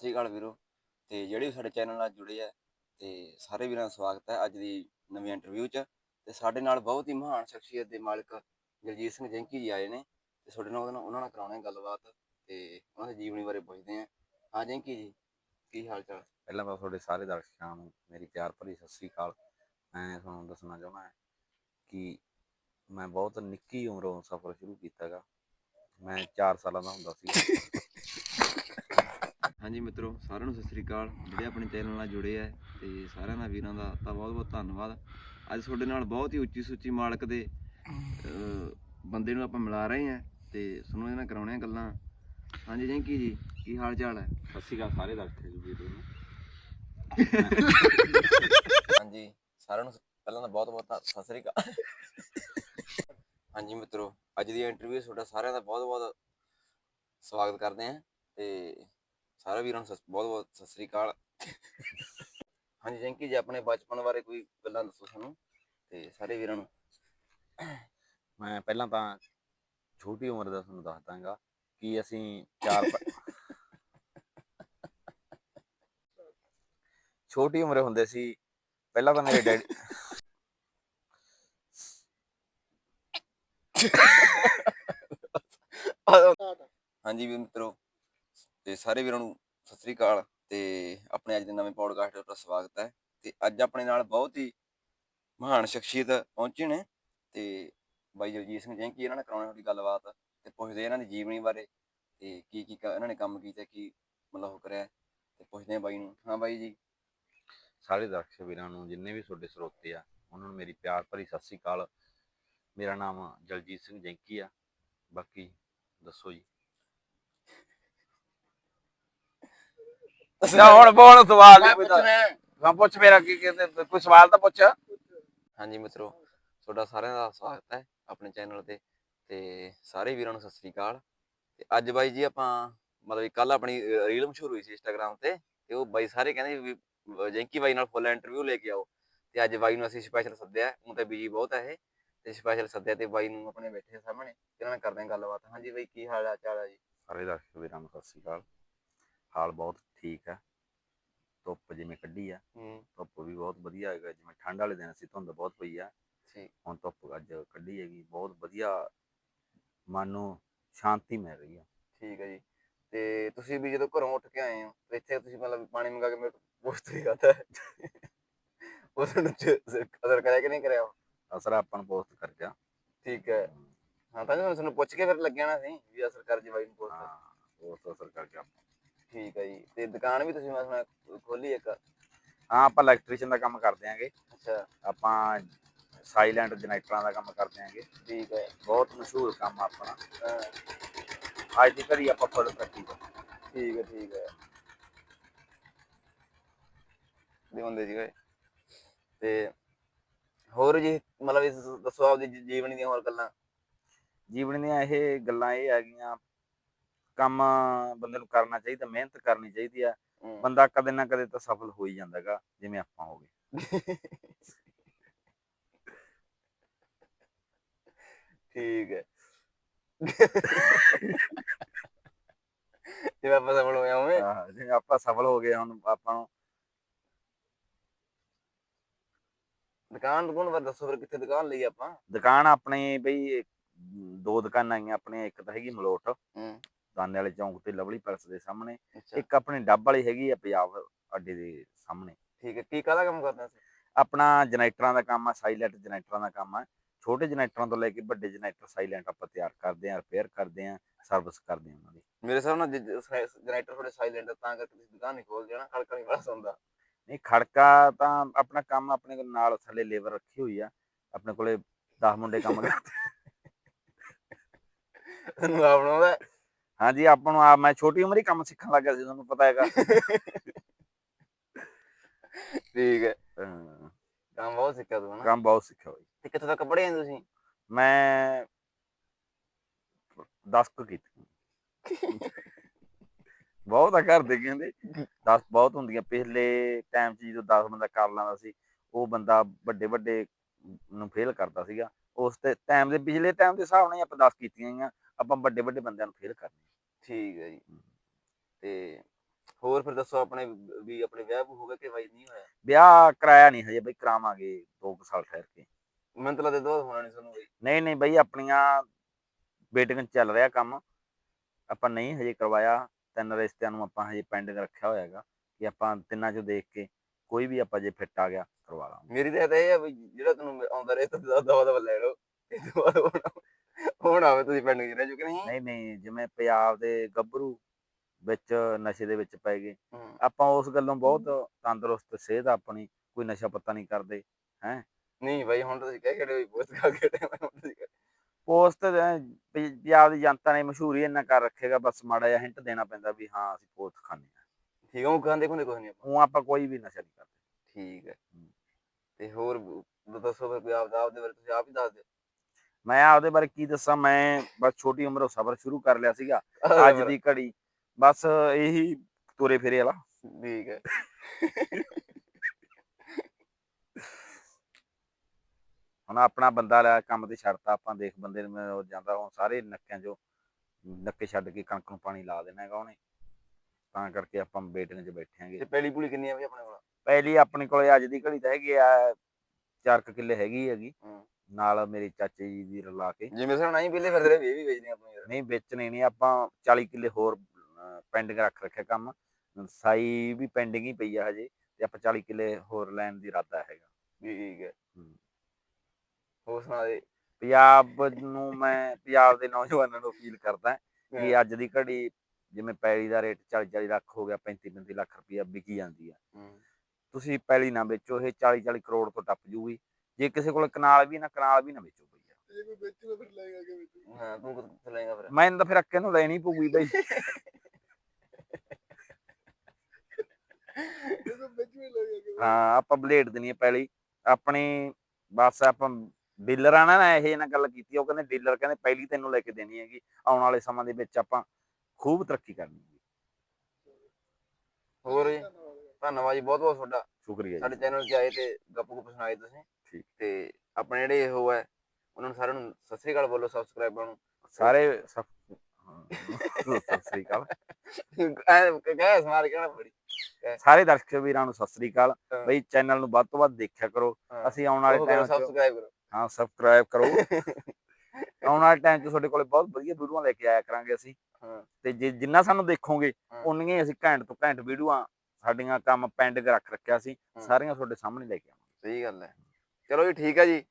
ਸ੍ਰੀ ਅਕਾਲ ਵੀਰੋ। ਤੇ ਜਿਹੜੇ ਵੀ ਸਾਡੇ ਚੈਨਲ ਨਾਲ ਜੁੜੇ ਆ, ਤੇ ਸਾਰੇ ਵੀਰਾਂ ਦਾ ਸਵਾਗਤ ਹੈ ਅੱਜ ਦੀ ਨਵੀਂ ਇੰਟਰਵਿਊ 'ਚ। ਤੇ ਸਾਡੇ ਨਾਲ ਬਹੁਤ ਹੀ ਮਹਾਨ ਸ਼ਖਸੀਅਤ ਦੇ ਮਾਲਕ ਜਗਜੀਤ ਸਿੰਘ ਜੈਂਕੀ ਜੀ ਆਏ ਨੇ। ਤੇ ਤੁਹਾਡੇ ਨਾਲ ਉਹਦੇ ਨਾਲ ਉਹਨਾਂ ਨਾਲ ਕਰਾਉਣੇ ਗੱਲਬਾਤ ਤੇ ਉਹਨਾਂ ਦੀ ਜੀਵਨੀ ਬਾਰੇ ਪੁੱਛਦੇ ਆ। ਹਾਂ ਜੈਂਕੀ ਜੀ, ਕੀ ਹਾਲ ਚਾਲ? ਪਹਿਲਾਂ ਤਾਂ ਤੁਹਾਡੇ ਸਾਰੇ ਦਰਸ਼ਕਾਂ ਨੂੰ ਮੇਰੀ ਪਿਆਰ ਭਰੀ ਸਤਿ ਸ੍ਰੀ ਅਕਾਲ। ਮੈਂ ਤੁਹਾਨੂੰ ਦੱਸਣਾ ਚਾਹੁੰਦਾ ਹਾਂ ਕਿ ਮੈਂ ਬਹੁਤ ਨਿੱਕੀ ਉਮਰੋਂ ਸਫ਼ਰ ਸ਼ੁਰੂ ਕੀਤਾਗਾ। ਮੈਂ 4 ਸਾਲਾਂ ਦਾ ਹੁੰਦਾ ਸੀ। ਹਾਂਜੀ ਮਿੱਤਰੋ ਸਾਰਿਆਂ ਨੂੰ ਸਤਿ ਸ੍ਰੀ ਅਕਾਲ। ਜਿਹੜੇ ਆਪਣੇ ਚੈਨਲ ਨਾਲ ਜੁੜੇ ਆ ਤੇ ਸਾਰਿਆਂ ਦਾ ਵੀਰਾਂ ਦਾ ਤਾਂ ਬਹੁਤ ਬਹੁਤ ਧੰਨਵਾਦ। ਅੱਜ ਤੁਹਾਡੇ ਨਾਲ ਬਹੁਤ ਹੀ ਉੱਚੀ ਸੁੱਚੀ ਮਾਲਕ ਦੇ ਬੰਦੇ ਨੂੰ ਆਪਾਂ ਮਿਲਾ ਰਹੇ ਆ ਤੇ ਤੁਹਾਨੂੰ ਇਹਨਾਂ ਕਰਾਉਣੇ ਆ ਗੱਲਾਂ। ਹਾਂਜੀ ਜੈਂਕੀ ਜੀ ਕੀ ਹਾਲ ਚਾਲ ਹੈ? ਸਤਿ ਸ੍ਰੀ ਅਕਾਲ ਸਾਰੇ ਦਰਸ਼ਕਾਂ ਨੂੰ ਵੀਰੋ ਨੂੰ। ਹਾਂਜੀ ਸਾਰਿਆਂ ਨੂੰ ਪਹਿਲਾਂ ਤਾਂ ਬਹੁਤ ਬਹੁਤ ਸਤਿ ਸ੍ਰੀ ਅਕਾਲ। ਹਾਂਜੀ ਮਿੱਤਰੋ ਅੱਜ ਦੀ ਇੰਟਰਵਿਊ ਤੁਹਾਡਾ ਸਾਰਿਆਂ ਦਾ ਬਹੁਤ ਬਹੁਤ ਸਵਾਗਤ ਕਰਦੇ ਹਾਂ ਤੇ ਸਾਰੇ ਵੀਰਾਂ ਨੂੰ ਬਹੁਤ ਬਹੁਤ ਸਤਿ ਸ੍ਰੀ ਅਕਾਲ। ਹਾਂਜੀ ਜੈਂਕੀ ਜੀ ਆਪਣੇ ਬਚਪਨ ਬਾਰੇ ਕੋਈ ਗੱਲਾਂ ਦੱਸੋ ਸਾਨੂੰ ਤੇ ਸਾਰੇ ਵੀਰਾਂ ਨੂੰ। ਮੈਂ ਪਹਿਲਾਂ ਤਾਂ ਛੋਟੀ ਉਮਰ ਦਾ ਤੁਹਾਨੂੰ ਦੱਸ ਦਾਂਗਾ ਕਿ ਅਸੀਂ ਚਾਰ ਛੋਟੀ ਉਮਰੇ ਹੁੰਦੇ ਸੀ ਪਹਿਲਾਂ ਤਾਂ ਮੇਰੇ ਡੈਡੀ ਹਾਂਜੀ ਵੀ ਮਿੱਤਰੋ ਤੇ ਸਾਰੇ ਵੀਰਾਂ ਨੂੰ ਸਤਿ ਸ੍ਰੀ ਅਕਾਲ ਤੇ ਆਪਣੇ ਅੱਜ ਦੇ ਨਵੇਂ ਪੋਡਕਾਸਟ ਦਾ ਸਵਾਗਤ ਹੈ ਤੇ ਅੱਜ ਆਪਣੇ ਨਾਲ ਬਹੁਤ ਹੀ ਮਹਾਨ ਸ਼ਖਸੀਅਤ ਪਹੁੰਚੇ ਨੇ ਤੇ ਬਾਈ ਜਗਜੀਤ ਸਿੰਘ ਜੈਂਕੀ ਇਹਨਾਂ ਨੇ ਕਰਾਉਣੀ ਤੁਹਾਡੀ ਗੱਲਬਾਤ ਤੇ ਪੁੱਛਦੇ ਇਹਨਾਂ ਦੀ ਜੀਵਨੀ ਬਾਰੇ ਤੇ ਕੀ ਕੀ ਇਹਨਾਂ ਨੇ ਕੰਮ ਕੀਤਾ, ਕੀ ਮਤਲਬ ਉਹ ਕਰਿਆ ਤੇ ਪੁੱਛਦੇ ਆ ਬਾਈ ਨੂੰ। ਹਾਂ ਬਾਈ ਜੀ। ਸਾਰੇ ਦਰਸ਼ਕ ਵੀਰਾਂ ਨੂੰ ਜਿੰਨੇ ਵੀ ਤੁਹਾਡੇ ਸਰੋਤੇ ਆ, ਉਹਨਾਂ ਨੂੰ ਮੇਰੀ ਪਿਆਰ ਭਰੀ ਸਤਿ ਸ੍ਰੀ ਅਕਾਲ। ਮੇਰਾ ਨਾਮ ਜਲਜੀਤ ਸਿੰਘ ਜੈਂਕੀ ਆ। ਬਾਕੀ ਦੱਸੋ ਜੀ। ਨਾ ਹੁਣ ਬੋਲ ਸਵਾਲ ਮੈਂ ਕੋਈ ਤਾਂ ਪੁੱਛਣਾ ਹੈ। ਹਾਂ ਪੁੱਛ ਮੇਰਾ ਕੀ ਕਹਿੰਦੇ ਕੋਈ ਸਵਾਲ ਤਾਂ ਪੁੱਛ। ਹਾਂਜੀ ਮਿੱਤਰੋ ਤੁਹਾਡਾ ਸਾਰਿਆਂ ਦਾ ਸਵਾਗਤ ਹੈ ਆਪਣੇ ਚੈਨਲ ਤੇ ਤੇ ਸਾਰੇ ਵੀਰਾਂ ਨੂੰ ਸਤਿ ਸ੍ਰੀ ਅਕਾਲ। ਤੇ ਅੱਜ ਬਾਈ ਜੀ ਆਪਾਂ ਮਤਲਬ ਕੱਲ ਆਪਣੀ ਰੀਲ ਮਸ਼ਹੂਰ ਹੋਈ ਸੀ ਇੰਸਟਾਗ੍ਰam ਤੇ ਤੇ ਉਹ ਬਾਈ ਸਾਰੇ ਕਹਿੰਦੇ ਵੀ ਜੈਂਕੀ ਬਾਈ ਨਾਲ ਫੁੱਲ ਇੰਟਰਵਿਊ ਲੈ ਕੇ ਆਓ। ਤੇ ਅੱਜ ਬਾਈ ਨੂੰ ਅਸੀਂ ਸਪੈਸ਼ਲ ਸੱਦਿਆ ਉਹ ਤਾਂ ਬਿਜ਼ੀ ਬਹੁਤ ਹੈ ਇਹ। ਤੇ ਸਪੈਸ਼ਲ ਸੱਦਿਆ ਤੇ ਬਾਈ ਨੂੰ ਆਪਣੇ ਬੈਠੇ ਸਾਹਮਣੇ ਤੇ ਇਹਨਾਂ ਨਾਲ ਕਰਦੇ ਹਾਂ ਗੱਲਬਾਤ। ਹਾਂਜੀ ਬਾਈ ਕੀ ਹਾਲ ਆ ਚਾਲ ਆ ਜੀ? ਸਾਰੇ ਦਰਸ਼ਕ ਵੀਰਾਂ ਨੂੰ ਸਤਿ ਸ੍ਰੀ ਅਕਾਲ। ਹਾਲ ਬਹੁਤ ਠੀਕ ਆ। ਧੁੱਪ ਜਿਵੇਂ ਕੱਢੀ ਆ ਹੂੰ। ਧੁੱਪ ਵੀ ਬਹੁਤ ਵਧੀਆ ਹੈਗਾ ਜਿਵੇਂ ਠੰਡ ਵਾਲੇ ਦਿਨ ਸੀ ਧੁੰਦ ਬਹੁਤ ਪਈ ਆ। ਠੀਕ। ਹੁਣ ਧੁੱਪ ਅੱਜ ਕੱਢੀ ਹੈਗੀ ਬਹੁਤ ਵਧੀਆ ਮਨ ਨੂੰ ਸ਼ਾਂਤੀ ਮਿਲ ਰਹੀ ਆ। ਠੀਕ ਹੈ ਜੀ। ਤੇ ਤੁਸੀਂ ਵੀ ਜਦੋਂ ਘਰੋਂ ਉੱਠ ਕੇ ਆਏ ਹੋ ਤੇ ਇੱਥੇ ਤੁਸੀਂ ਮਤਲਬ ਪਾਣੀ ਮੰਗਾ ਕੇ ਮੇਰੇ ਪੋਸਟ ਹੀ ਕਰਤਾ ਉਸ ਨੂੰ ਅਸਰ ਕਰਿਆ ਕਿ ਨਹੀਂ ਕਰਿਆ ਉਹ? ਅਸਰ ਆਪਾਂ ਨੂੰ ਪੋਸਟ ਕਰ ਗਿਆ। ਠੀਕ ਹੈ। ਹਾਂ। ਤਾਂ ਤੁਹਾਨੂੰ ਪੁੱਛ ਕੇ ਫਿਰ ਲੱਗਿਆ ਨਾ ਸੀ ਵੀ ਅਸਰ ਕਰ ਜੀ ਬਾਈ ਨੂੰ ਪੋਸਟ ਹਾਂ ਪੋਸਟ ਅਸਰ ਕਰ ਗਿਆ ਠੀਕ ਹੈ ਜੀ। ਤੇ ਦੁਕਾਨ ਵੀ ਤੁਸੀਂ ਮੈਂ ਸੁਣਿਆ ਖੋਲੀ ਇੱਕ? ਹਾਂ ਆਪਾਂ ਇਲੈਕਟ੍ਰੀਸ਼ੀਅਨ ਦਾ ਕੰਮ ਕਰਦੇ ਆਂਗੇ। ਅੱਛਾ। ਆਪਾਂ ਸਾਈਲੈਂਟ ਜਨਰੇਟਰਾਂ ਦਾ ਕੰਮ ਕਰਦੇ ਆਂਗੇ। ਠੀਕ ਹੈ ਬਹੁਤ ਮਸ਼ਹੂਰ ਕੰਮ ਆ ਆਪਣਾ। ਹਾਂ, ਅੱਜ ਦੀ ਘੜੀ ਆਪਾਂ ਫੁੱਲ ਪ੍ਰੈਕਟਿਸ ਠੀਕ ਹੈ ਠੀਕ ਹੈ ਦੇ ਬੰਦੇ ਜੀ ਓਏ। ਤੇ ਹੋਰ ਜੀ ਮਤਲਬ ਇਸ ਦੱਸੋ ਆਪਦੀ ਜੀਵਨੀ ਦੀਆਂ ਹੋਰ ਗੱਲਾਂ? ਜੀਵਨ ਦੀਆਂ ਇਹ ਗੱਲਾਂ ਇਹ ਹੈਗੀਆਂ ਕੰਮ ਬੰਦੇ ਨੂੰ ਕਰਨਾ ਚਾਹੀਦਾ ਮਿਹਨਤ ਕਰਨੀ ਚਾਹੀਦੀ ਆ ਹਮ, ਬੰਦਾ ਕਦੇ ਨਾ ਕਦੇ ਤਾਂ ਸਫਲ ਹੋ ਹੀ ਜਾਂਦਾਗਾ ਜਿਵੇਂ ਆਪਾਂ ਹੋ ਗਏ। ਠੀਕ ਹੈ। ਜਿਵੇਂ ਆਪਾਂ ਸਫਲ ਹੋਏ ਹੋਵੇਂ ਆਹ, ਜਿਵੇਂ ਆਪਾਂ ਸਫਲ ਹੋ ਗਏ ਹੁਣ ਆਪਾਂ ਨੂੰ ਦੁਕਾਨ ਦੁਕਾਨ ਬਾਰੇ ਦੱਸੋ ਫਿਰ ਕਿੱਥੇ ਦੁਕਾਨ ਲਈ ਆਪਾਂ? ਦੁਕਾਨ ਆਪਣੀ ਬਈ ਦੋ ਦੁਕਾਨਾਂ ਆਈਆਂ ਆਪਣੇ ਇੱਕ ਤਾਂ ਹੈਗੀ ਮਲੋਟ। ਹੂੰ। ਦਾਨੇ ਵਾਲੇ ਚੌਂਕ ਤੇ ਲਵਲੀ ਪੈਲਸ ਦੇ ਸਾਹਮਣੇ। ਅੱਛਾ। ਇੱਕ ਆਪਣੀ ਡੱਬ ਵਾਲੀ ਹੈਗੀ ਆ ਪੰਜਾਬ ਅੱਡੇ ਦੇ ਸਾਹਮਣੇ। ਠੀਕ ਹੈ ਕੀ ਕਾਹਦਾ ਕੰਮ ਕਰਦਾ ਸੀ ਆਪਣਾ ਜਨਰੇਟਰਾਂ ਦਾ ਕੰਮ ਆ ਸਾਈਲੈਂਟ ਜਨਰੇਟਰਾਂ ਦਾ ਕੰਮ ਆ। ਛੋਟੇ ਜਨਰੇਟਰਾਂ ਤੋਂ ਲੈ ਕੇ ਵੱਡੇ ਜਨਰੇਟਰ ਸਾਈਲੈਂਟ ਆਪਾਂ ਤਿਆਰ ਕਰਦੇ ਆ ਰਿਪੇਅਰ ਕਰਦੇ ਆ ਸਰਵਿਸ ਕਰਦੇ ਆ ਉਹਨਾਂ ਦੀ। ਮੇਰੇ ਨਾਲ ਜਨਰੇਟਰ ਥੋੜੇ ਸਾਇਲੈਂਟ ਤਾਂ ਕਰਕੇ ਤੁਸੀਂ ਦੁਕਾਨ ਨਹੀਂ ਖੋਲਦੇ ਨਾ ਖੜਕਾ ਨਹੀਂ ਬੜਾ ਸੁਣਦਾ ਨਹੀਂ ਖੜਕਾ ਤਾਂ ਆਪਣਾ ਕੰਮ ਆਪਣੇ ਕੋਲ ਨਾਲ ਥੱਲੇ ਲੇਬਰ ਰੱਖੀ ਹੋਈ ਆ ਆਪਣੇ ਕੋਲੇ 10 ਮੁੰਡੇ ਕੰਮ ਕਰਦੇ ਤੁਹਾਨੂੰ ਆਪ ਨੂੰ ਆਉਂਦਾ ਹਾਂਜੀ ਆਪਾਂ ਨੂੰ ਆ ਮੈਂ ਛੋਟੀ ਉਮਰ ਹੀ ਕੰਮ ਸਿੱਖਣ ਲੱਗਾ ਸੀ ਤੁਹਾਨੂੰ ਪਤਾ ਹੈਗਾ। ਠੀਕ ਹੈ। ਕੰਮ ਬਹੁਤ ਸਿੱਖਿਆ ਤੂੰ ਨਾ। ਕੰਮ ਬਹੁਤ ਸਿੱਖਿਆ ਹੋਈ ਤੇ ਕਿੱਥੋਂ ਤੱਕ ਪੜ੍ਹੇ ਆਂ ਤੁਸੀਂ? ਮੈਂ 10 ਕੁ ਕੀਤੀ। ਬਹੁਤ ਆ ਘਰ ਦੇ ਕਹਿੰਦੇ। 10 ਬਹੁਤ ਹੁੰਦੀਆਂ। ਪਿਛਲੇ ਟਾਈਮ 'ਚ ਜਦੋਂ 10 ਬੰਦਾ ਕਰ ਲੈਂਦਾ ਸੀ ਉਹ ਬੰਦਾ ਵੱਡੇ ਵੱਡੇ ਨੂੰ ਫੇਲ ਕਰਦਾ ਸੀਗਾ। ਉਸ ਤੇ ਟਾਈਮ ਦੇ ਪਿਛਲੇ ਟਾਈਮ ਦੇ ਹਿਸਾਬ ਨਾਲ ਹੀ ਆਪਾਂ 10 ਕੀਤੀਆਂ ਗਈਆਂ। ਆਪਾਂ ਵੱਡੇ ਵੱਡੇ ਬੰਦਿਆਂ ਨੂੰ ਫੇਲ ਕਰਨੀ ਠੀਕ ਹੈ ਜੀ। ਤੇ ਹੋਰ ਫਿਰ ਦੱਸੋ ਆਪਣੇ ਵੀ ਆਪਣੇ ਵਿਆਹ ਹੋ ਗਿਆ ਕਿ ਬਾਈ ਨਹੀਂ ਹੋਇਆ? ਵਿਆਹ ਕਰਾਇਆ ਨਹੀਂ ਹਜੇ ਬਈ ਕਰਾਵਾਂਗੇ 2 ਸਾਲ ਠਹਿਰ ਕੇ। ਮੈਨੂੰ ਤਾਂ ਲੱਗਦਾ ਦੋ ਹੋਣਾ ਨਹੀਂ ਤੁਹਾਨੂੰ ਬਈ। ਨਹੀਂ ਨਹੀਂ ਬਈ ਆਪਣੀਆਂ ਬੇਟੀਆਂ 'ਚ ਚੱਲ ਰਿਹਾ ਕੰਮ। ਆਪਾਂ ਨਹੀਂ ਹਜੇ ਕਰਵਾਇਆ। ਤਿੰਨ ਰਿਸ਼ਤਿਆਂ ਨੂੰ ਆਪਾਂ ਹਜੇ ਪੈਂਡਿੰਗ ਰੱਖਿਆ ਹੋਇਆ ਹੈਗਾ ਕਿ ਆਪਾਂ ਤਿੰਨਾਂ 'ਚੋਂ ਦੇਖ ਕੇ ਕੋਈ ਵੀ ਆਪਾਂ ਜੇ ਫਿੱਟ ਆ ਗਿਆ ਕਰਵਾ ਲਾਂਗੇ। ਮੇਰੀ ਤਾਂ ਇਹ ਆ ਵੀ ਜਿਹੜਾ ਤੁਹਾਨੂੰ ਆਉਂਦਾ ਰਹੇ ਤਾਂ ਦਵਾ ਦਵਾ ਲੈ ਲਓ। ਇਹ ਤੋਂ ਬਾਅਦ ਹੁਣ ਤੁਸੀਂ ਪਿੰਡ ਜਿਹੜਾ ਜੋ ਕਿ ਨਹੀਂ? ਨਹੀਂ ਨਹੀਂ ਜਿਵੇਂ ਪੰਜਾਬ ਦੇ ਗੱਭਰੂ ਵਿੱਚ ਨਸ਼ੇ ਦੇ ਵਿੱਚ ਪੈ ਗਏ। ਹੂੰ। ਆਪਾਂ ਉਸ ਗੱਲੋਂ ਬਹੁਤ ਤੰਦਰੁਸਤ ਸਿਹਤ ਆ ਆਪਣੀ ਕੋਈ ਨਸ਼ਾ ਪੱਤਾ ਨਹੀਂ ਕਰਦੇ ਨਹੀਂ ਬਾਈ ਹੁਣ ਤੁਸੀਂ ਕਹਿ ਖੜੇ ਹੋ ਬਹੁਤ ਖਾ ਕੇ ਟਾਈਮ ਹੁਣ ਤੁਸੀਂ ਕਹਿ- ਪੋਸਟ ਪੰਜਾਬ ਦੀ ਜਨਤਾ ਨੇ ਮਸ਼ਹੂਰੀ ਇੰਨਾ ਕਰ ਰੱਖੇਗਾ ਬਸ ਮਾੜਾ ਜਿਹਾ ਹਿੰਟ ਦੇਣਾ ਪੈਂਦਾ ਵੀ ਹਾਂ ਅਸੀਂ ਪੋਸਟ ਖਾਂਦੇ ਹਾਂ। ਠੀਕ ਆ ਉਹ ਖਾਂਦੇ ਖੁੰਦੇ ਕੁਝ ਨਹੀਂ ਉਹ ਆਪਾਂ ਕੋਈ ਵੀ ਨਸ਼ਾ ਨਹੀਂ ਕਰਦੇ। ਠੀਕ ਹੈ। ਤੇ ਹੋਰ ਬ- ਦੱਸੋ ਫਿਰ ਕੋਈ ਆਪਦਾ ਆਪਦੇ ਬਾਰੇ ਤੁਸੀਂ ਆਪ ਹੀ ਦੱਸ ਦਿਓ। ਮੈਂ ਆਪਦੇ ਬਾਰੇ ਕੀ ਦੱਸਾਂ? ਮੈਂ ਬਸ ਛੋਟੀ ਉਮਰੋਂ ਸਫ਼ਰ ਸ਼ੁਰੂ ਕਰ ਲਿਆ ਸੀਗਾ ਅੱਜ ਦੀ ਘੜੀ। ਬਸ ਇਹੀ ਤੁਰੇ ਫਿਰੇ ਵਾਲਾ ਠੀਕ ਹੈ। ਹੁਣ ਆਪਣਾ ਬੰਦਾ ਲਿਆ ਕੰਮ ਤੇ ਛੱਡਤਾ ਆਪਾਂ ਦੇਖ ਬੰਦੇ ਨੂੰ ਜਾਂਦਾ ਹੁਣ ਸਾਰੇ ਨੱਕਿਆਂ 'ਚੋਂ ਨੱਕੇ ਛੱਡ ਕੇ ਕਣਕ ਨੂੰ ਪਾਣੀ ਲਾ ਦੇਣਾ ਹੈਗਾ ਉਹਨੇ। ਤਾਂ ਕਰਕੇ ਆਪਾਂ ਬੇਟੀਆਂ 'ਚ ਬੈਠੇ ਆਂਗੇ ਤੇ ਪਹਿਲੀ ਪੁਲੀ ਕਿੰਨੀ ਆ ਬਈ ਆਪਣੇ ਕੋਲ? ਪਹਿਲੀ ਆਪਣੀ ਕੋਲੇ ਅੱਜ ਦੀ ਘੜੀ ਤਾਂ ਹੈਗੀ ਆ ਚਾਰ ਕੁ ਕਿੱਲੇ ਹੈਗੀ ਹੈਗੀ। ਨਾਲ ਮੇਰੇ ਚਾਚੇ ਜੀ ਦੀ ਰਲਾ ਕੇ। ਜਿਵੇਂ ਸਾਨੂੰ ਨਹੀਂ ਪਹਿਲੇ ਫਿਰਦੇ ਰਹੇ ਇਹ ਵੀ ਵੇਚਦੇ ਆਪਾਂ ਯਾਰ। ਨਹੀਂ ਵੇਚਣੇ ਨਹੀਂ ਆਪਾਂ 40 ਕਿੱਲੇ ਹੋਰ ਪੈਂਡਿੰਗ ਰੱਖ ਰੱਖਿਆ ਕੰਮ। ਸਾਈ ਵੀ ਪੈਂਡਿੰਗ ਹੀ ਪਈ ਆ ਹਜੇ ਤੇ ਆਪਾਂ 40 ਕਿੱਲੇ ਹੋਰ ਲੈਣ ਦੀ ਇਰਾਦਾ ਹੈਗਾ। ਠੀਕ ਹੈ। ਹੋਰ ਸੁਣਾ ਦੇ। ਪੰਜਾਬ ਨੂੰ ਮੈਂ ਪੰਜਾਬ ਦੇ ਨੌਜਵਾਨਾਂ ਨੂੰ ਅਪੀਲ ਕਰਦਾ ਕਿ। ਅੱਜ ਦੀ ਘੜੀ ਜਿਵੇਂ ਪੈਲੀ ਦਾ ਰੇਟ 40 40 ਲੱਖ ਹੋ ਗਿਆ 35 35 ਲੱਖ ਰੁਪਇਆ ਵਿਕੀ ਜਾਂਦੀ ਆ। ਤੁਸੀਂ ਪੈਲੀ ਨਾ ਵੇਚੋ ਇਹ 40 40 ਕਰੋੜ ਤੋਂ ਟੱਪ ਜੂਗੀ। ਜੇ ਕਿਸੇ ਕੋਲ ਕਨਾਲ ਵੀ ਨਾ ਕਨਾਲ ਵੀ ਨਾ ਵੇਚੋ ਬਈ ਹਾਂ ਤੂੰ ਕਿੱਥੇ ਲੈਂਗਾ ਫਿਰ? ਮੈਨੂੰ ਤਾਂ ਫਿਰ ਅੱਕੇ ਨੂੰ ਲੈਣੀ ਪਊਗੀ ਬਈ। ਹਾਂ ਆਪਾਂ ਬਲੇਡ ਦੇਣੀ ਹੈ ਪੈਲੀ ਆਪਣੀ ਬਸ ਆਪਾਂ ਡੀਲਰਾਂ ਨਾਲ ਨਾ ਇਹ ਨਾ ਗੱਲ ਕੀਤੀ ਉਹ ਕਹਿੰਦੇ ਡੀਲਰ ਕਹਿੰਦੇ ਪਹਿਲੀ ਤੈਨੂੰ ਲੈ ਕੇ ਦੇਣੀ ਹੈਗੀ। ਆਉਣ ਵਾਲੇ ਸਮਾਂ ਦੇ ਵਿੱਚ ਆਪਾਂ ਖੂਬ ਤਰੱਕੀ ਕਰਨੀ ਹੈ ਹੋਰ ਜੀ ਧੰਨਵਾਦ। ਜੀ ਬਹੁਤ ਬਹੁਤ ਤੁਹਾਡਾ। ਸ਼ੁਕਰੀਆ ਸਾਡੇ ਚੈਨਲ 'ਤੇ ਆਏ ਤੇ ਗੱਪ ਗੁੱਪ ਸੁਣਾਏ ਤੁਸੀਂ। ਠੀਕ। ਤੇ ਆਪਣੇ ਜਿਹੜੇ ਉਹ ਹੈ ਉਹਨਾਂ ਨੂੰ ਸਾਰਿਆਂ ਨੂੰ ਸਤਿ ਸ੍ਰੀ ਅਕਾਲ ਬੋਲੋ ਸਬਸਕ੍ਰਾਈਬਰਾਂ ਨੂੰ ਸਾਰੇ ਸਭ ਸਤਿ ਸ੍ਰੀ ਅਕਾਲ ਕਹਿ ਸਮਾਰ ਕਹਿਣਾ ਬੜੀ ਸਾਰੇ ਦਰਸ਼ਕ ਵੀਰਾਂ ਨੂੰ ਸਤਿ ਸ੍ਰੀ ਅਕਾਲ। ਬਈ ਚੈਨਲ ਨੂੰ ਵੱਧ ਤੋਂ ਵੱਧ ਦੇਖਿਆ ਕਰੋ। ਅਸੀਂ ਆਉਣ ਵਾਲੇ ਟਾਈਮ ਸਬਸਕ੍ਰਾਈਬ ਕਰੋ ਹਾਂ ਸਬਸਕ੍ਰਾਈਬ ਕਰੋ ਆਉਣ ਵਾਲੇ ਟਾਈਮ 'ਚ ਤੁਹਾਡੇ ਕੋਲੇ ਬਹੁਤ ਵਧੀਆ ਵੀਡੀਓਆਂ ਲੈ ਕੇ ਆਇਆ ਕਰਾਂਗੇ ਅਸੀਂ। ਤੇ ਜੇ ਜਿੰਨਾ ਸਾਨੂੰ ਦੇਖੋਗੇ। ਉਨੀਆਂ ਹੀ ਅਸੀਂ ਘੈਂਟ ਤੋਂ ਘੈਂਟ ਵੀਡੀਓਆਂ ਸਾਡੀਆਂ ਕੰਮ ਪੈਂਡਿੰਗ ਰੱਖ ਰੱਖਿਆ ਸੀ। ਸਾਰੀਆਂ ਤੁਹਾਡੇ ਸਾਹਮਣੇ ਲੈ ਕੇ ਆਵਾਂਗੇ ਸਹੀ ਗੱਲ ਹੈ ਚਲੋ ਜੀ ਠੀਕ ਹੈ ਜੀ।